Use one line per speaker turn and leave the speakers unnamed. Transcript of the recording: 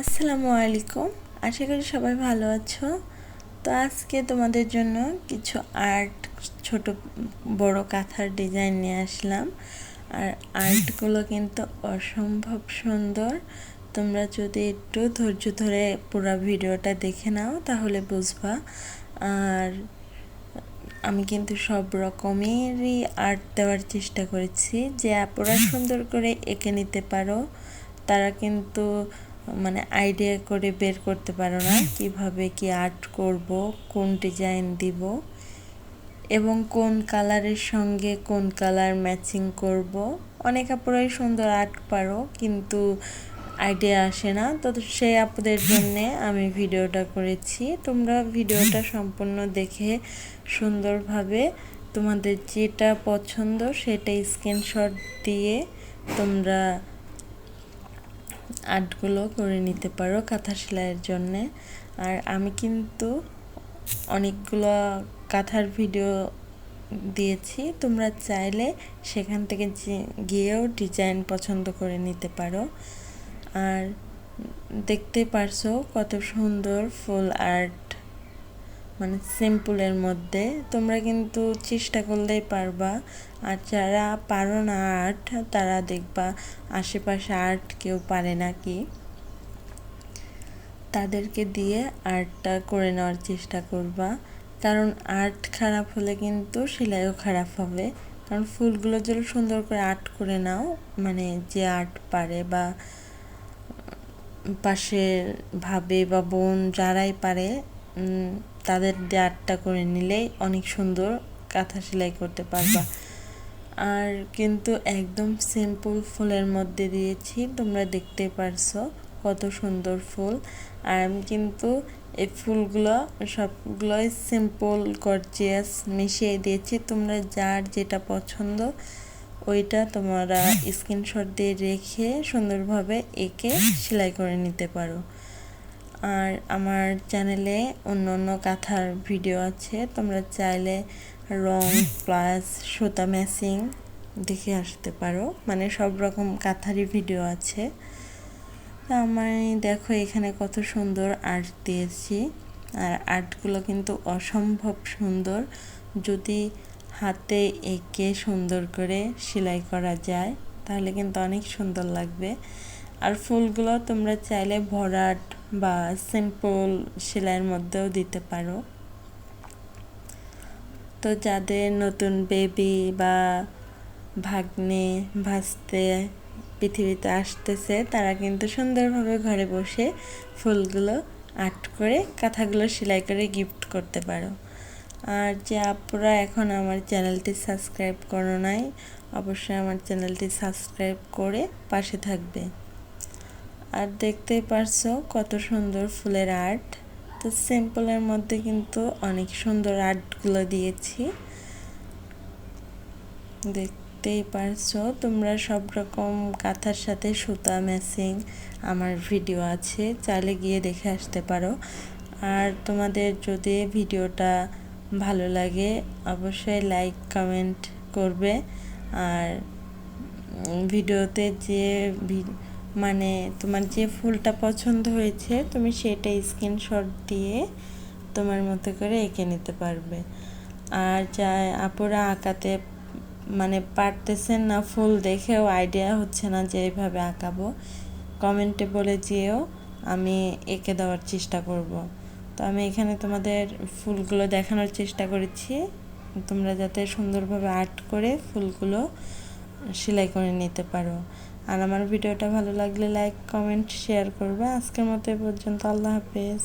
আসসালামু আলাইকুম। আশা করি সবাই ভালো আছো। তো আজকে তোমাদের জন্য কিছু আর্ট ছোট বড় কাঁথার ডিজাইন নিয়ে আসলাম। আর আর্টগুলো কিন্তু অসম্ভব সুন্দর। তোমরা যদি একটু ধৈর্য ধরে পুরো ভিডিওটা দেখে নাও, তাহলে বুঝবা। আর আমি কিন্তু সব রকমেরই আর্ট দেওয়ার চেষ্টা করেছি। যে আপুরা সুন্দর করে এঁকে নিতে পারো, তারা কিন্তু মানে আইডিয়া করে বের করতে পারো না, কীভাবে কি আর্ট করব, কোন ডিজাইন দিব, এবং কোন কালারের সঙ্গে কোন কালার ম্যাচিং করব। অনেক আপুরাই সুন্দর আর্ট পারো, কিন্তু আইডিয়া আসে না। তো সেই আপুদের জন্যে আমি ভিডিওটা করেছি। তোমরা ভিডিওটা সম্পূর্ণ দেখে সুন্দরভাবে তোমাদের যেটা পছন্দ সেটা স্ক্রিনশট দিয়ে তোমরা আর্টগুলো করে নিতে পারো কাঁথা সেলাইয়ের জন্যে। আর আমি কিন্তু অনেকগুলো কাঁথার ভিডিও দিয়েছি, তোমরা চাইলে সেখান থেকে গিয়েও ডিজাইন পছন্দ করে নিতে পারো। আর দেখতে পারছ কত সুন্দর ফুল আর্ট মানে সিম্পলের মধ্যে, তোমরা কিন্তু চেষ্টা করলেই পারবা। আর যারা পারো না আর্ট তারা দেখবা আশেপাশে আর্ট কেউ পারে না কি তাদেরকে দিয়ে আর্টটা করে নেওয়ার চেষ্টা করবা। কারণ আর্ট খারাপ হলে কিন্তু সেলাইও খারাপ হবে। কারণ ফুলগুলো যদি সুন্দর করে আর্ট করে নাও মানে যে আর্ট পারে বা পাশের ভাবে বা বোন যারাই পারে তাদের আর্টটা করে নিলেই অনেক সুন্দর কাঁথা সেলাই করতে পারবা। আর কিন্তু একদম সিম্পল ফুলের মধ্যে দিয়েছি, তোমরা দেখতে পারছ কত সুন্দর ফুল। আর আমি কিন্তু এই ফুলগুলো, সবগুলোই সিম্পল গর্জিয়াস মিশিয়ে দিয়েছি। তোমরা যার যেটা পছন্দ, ওইটা তোমরা স্ক্রিনশট দিয়ে রেখে সুন্দরভাবে এঁকে সেলাই করে নিতে পারো। আর আমার চ্যানেলে অন্য অন্য কাঁথার ভিডিও আছে। তোমরা চাইলে রং প্লাস সুতা ম্যাচিং দেখে আসতে পারো। মানে সব রকম কাঁথারই ভিডিও আছে। তা আমার দেখো এখানে কত সুন্দর আর্ট দিয়েছি। আর আর্টগুলো কিন্তু অসম্ভব সুন্দর। যদি হাতে এঁকে সুন্দর করে সেলাই করা যায়, তাহলে কিন্তু অনেক সুন্দর লাগবে। আর ফুলগুলো তোমরা চাইলে ভরাট বা সিম্পল সেলাইয়ের মধ্যেও দিতে পারো। তো যাদের নতুন বেবি বা ভাগ্নে, ভাসতে পৃথিবীতে আসতেছে, তারা কিন্তু সুন্দরভাবে ঘরে বসে ফুলগুলো আর্ট করে, কাঁথাগুলো সেলাই করে গিফট করতে পারো। আর যে আপুরা এখন আমার চ্যানেলটি সাবস্ক্রাইব করো নাই, অবশ্যই আমার চ্যানেলটি সাবস্ক্রাইব করে পাশে থাকবে। আর দেখতেই পারছ কত সুন্দর ফুলের আর্ট। তো সিম্পলের মধ্যে কিন্তু অনেক সুন্দর আর্টগুলো দিয়েছি। দেখতেই পারছ তোমরা সব রকম কাঁথার সাথে সুতা ম্যাচিং আমার ভিডিও আছে, চাইলে গিয়ে দেখে আসতে পারো। আর তোমাদের যদি ভিডিওটা ভালো লাগে অবশ্যই লাইক কমেন্ট করবে। আর ভিডিওতে যে মানে তোমার যে ফুলটা পছন্দ হয়েছে, তুমি সেটা স্ক্রিনশট দিয়ে তোমার মতো করে এঁকে নিতে পারবে। আর যা আপুরা আঁকাতে মানে পারতেছেন না ফুল দেখেও আইডিয়া হচ্ছে না যে এইভাবে আঁকাবো। কমেন্টে বলে যেও, আমি এঁকে দেওয়ার চেষ্টা করব। তো আমি এখানে তোমাদের ফুলগুলো দেখানোর চেষ্টা করেছি। তোমরা যাতে সুন্দরভাবে আর্ট করে ফুলগুলো সেলাই করে নিতে পারো। আর আমার ভিডিওটা ভালো লাগলে লাইক কমেন্ট শেয়ার করবে। আজকের মতো এ পর্যন্ত। আল্লাহ হাফেজ।